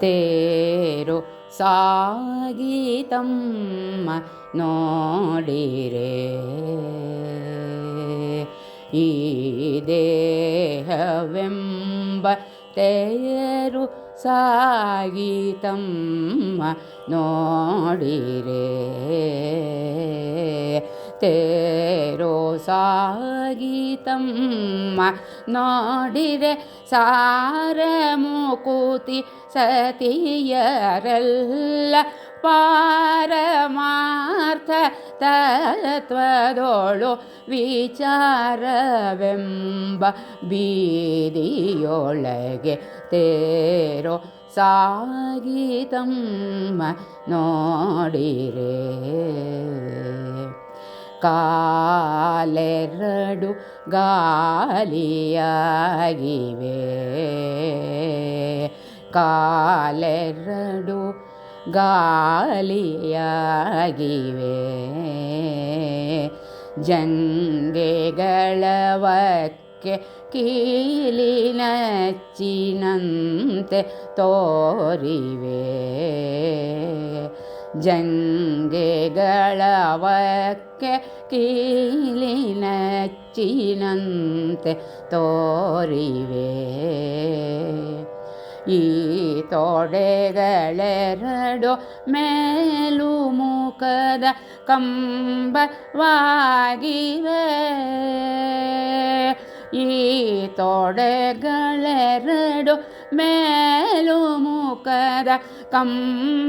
ತೇರು ಸಾಗೀತಮ್ಮ ನೋಡಿರೆ. ಈ ದೇಹವೆಂಬ ತೇರು ಸಾಗೀತಮ್ಮ ನೋಡಿರೆ. ತೇರೋ ಸಾಗೀತಂ ನೋಡಿರೆ ಸಾರ ಮುಕುತಿ ಸತಿಯರಲ್ಲ ಪಾರಮಾರ್ಥ ತತ್ವದೋಳು ವಿಚಾರವೆಂಬ ಬೀದಿಯೊಳಗೆ ತೇರೋ ಸಾಗೀತಮ್ಮ ನೋಡಿರೆ. ಕಾಲೆರಡು ಗಾಲಿಯಾಗಿವೆ. ಕಾಲೆರಡು ಗಾಲಿಯಾಗಿವೆ. ಜಂಗೆಗಳವಕ್ಕೆ ಕೀಲಿನಚ್ಚಿನಂತೆ ತೋರಿವೆ. ಜಂಗೆಗಳವಕ್ಕೆ ಕೀಲಿನಚ್ಚಿನಂತೆ ತೋರಿವೆ. ಈ ತೊಡೆಗಳೆರಡು ಮೇಲು ಮುಖದ ಕಂಬವಾಗಿವೆ. ಈ ತೊಡೆಗಳೆರಡು ಮೇಲು ಮುಖದ ಕಂಬವಾಗಿವೆ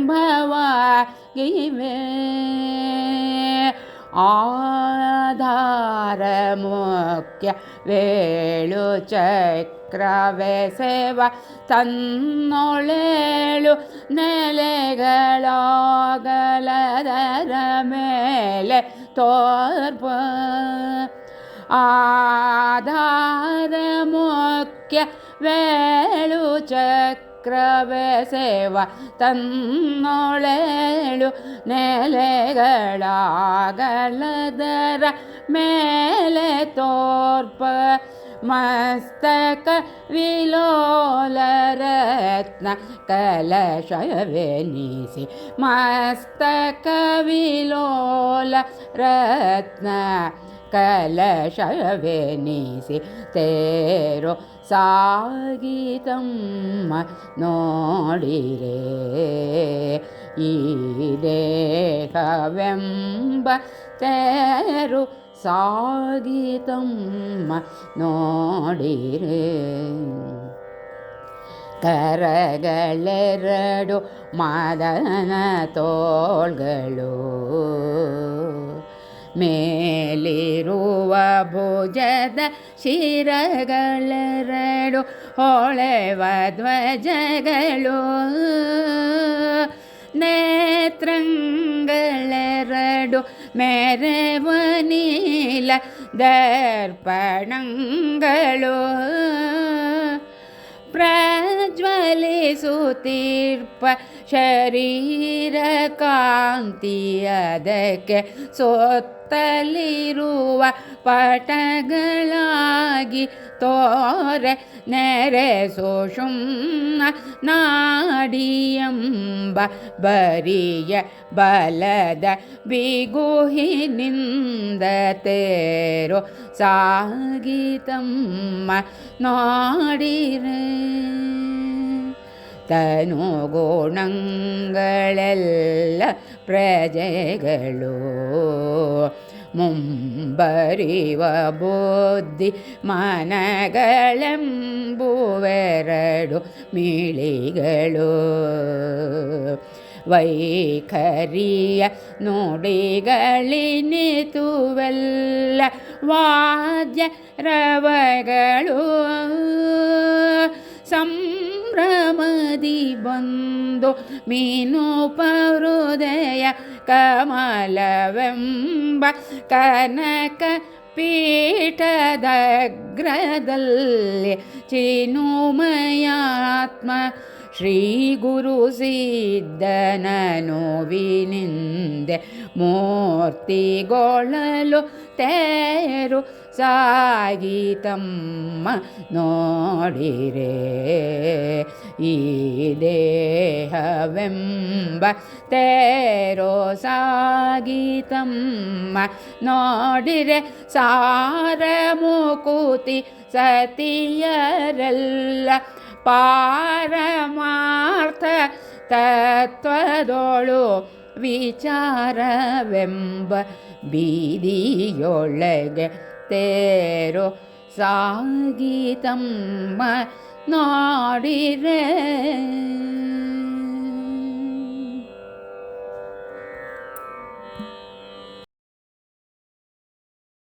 ಆಧಾರ ಮುಖ್ಯ ವೇಳು ಚಕ್ರವೆಸೆವ ತನ್ನೊಳೇಳು ನೆಲೆಗಳಾಗಲದರ ಮೇಲೆ ತೋರ್ಪ ಆಧಾರ ಮುಖ್ಯ ವೇಳು ಚಕ್ರವೆಸೆವ ತನ್ನೊಳೇಳು ನೆಲೆಗಳಾಗಲದರ ಮೇಲೆ ತೋರ್ಪ ಮಸ್ತಕ ವಿಲೋಲರತ್ನ ಕಲಶವೆನಿಸಿ ಮಸ್ತಕ ವಿಲೋಲ ರತ್ನ ಕಲಶವೆನಿಸಿ ತೇರು ಸಾಗೀತಮ್ಮ ನೋಡಿರೆ. ಈ ದೇಹವೆಂಬ ತೇರು ಸಾಗೀತಮ್ಮ ನೋಡಿರೆ. ಕರಗಳೆರಡು ಮಾದನ ತೋಳ್ಗಳು ಮೇಲಿರುವ ಭುಜದ ಶಿರಗಳೆರಡು ಹೊಳೆವ ಧ್ವಜಗಳು. ನೇತ್ರಂಗಳೆರಡು ಮೆರವ ನೀಲ ದರ್ಪಣಗಳು. ಪ್ರಜ್ವಲಿಸುತ್ತೀರ್ಪ ಶರೀರ ಕಾಂತಿ ಅದಕ್ಕೆ ಸೊತ್ತಲಿರುವ ಪಟಗಳಾಗಿ ತೋರೆ ನೆರೆ ಸುಷುಮ್ನ ನಾಡಿಯಂಬ ಬರಿಯ ಬಲದ ಬಿಗುಹಿನಿಂದ ತೇರೋ ಸಾಗಿತಮ್ಮ ನೋಡಿರೆ. ತನು ಗುಣಗಳೆಲ್ಲ ಪ್ರಜೆಗಳು. ಮುಂಬರಿವ ಬುದ್ಧಿ ಮನಗಳೆಂಬುವೆರಡು ಮಿಳಿಗಳು. ವೈಖರಿಯ ನುಡಿಗಳಿನಿತುವೆಲ್ಲ ವಾದ್ಯ ರವಗಳು. ಸಂಭ್ರಮದಿ ಬಂದು ಮೀನು ಹೃದಯ ಕಮಲವೆಂಬ ಕನಕ ಪೀಠದಗ್ರದಲ್ಲಿ ಚಿನುಮಯಾತ್ಮ ಶ್ರೀ ಗುರು ಸಿದ್ಧನ ನೋವಿನಿಂದೆ ಮೂರ್ತಿಗೊಳ್ಳಲು ತೇರು ಸಾಗಿತಮ್ಮ ನೋಡಿರೆ. ಈ ದೇಹವೆಂಬ ತೇರೋ ಸಾಗಿತಮ್ಮ ನೋಡಿರೆ. ಸಾರ ಮುಕುತಿ ಸತಿಯರೆಲ್ಲ ಪಾರಮಾರ್ಥ ತತ್ವದೊಳು ವಿಚಾರವೆಂಬ ಬೀದಿಯೊಳಗೆ ತೇರು ಸಾಗಿತಮ್ಮ ನೋಡಿರೆ.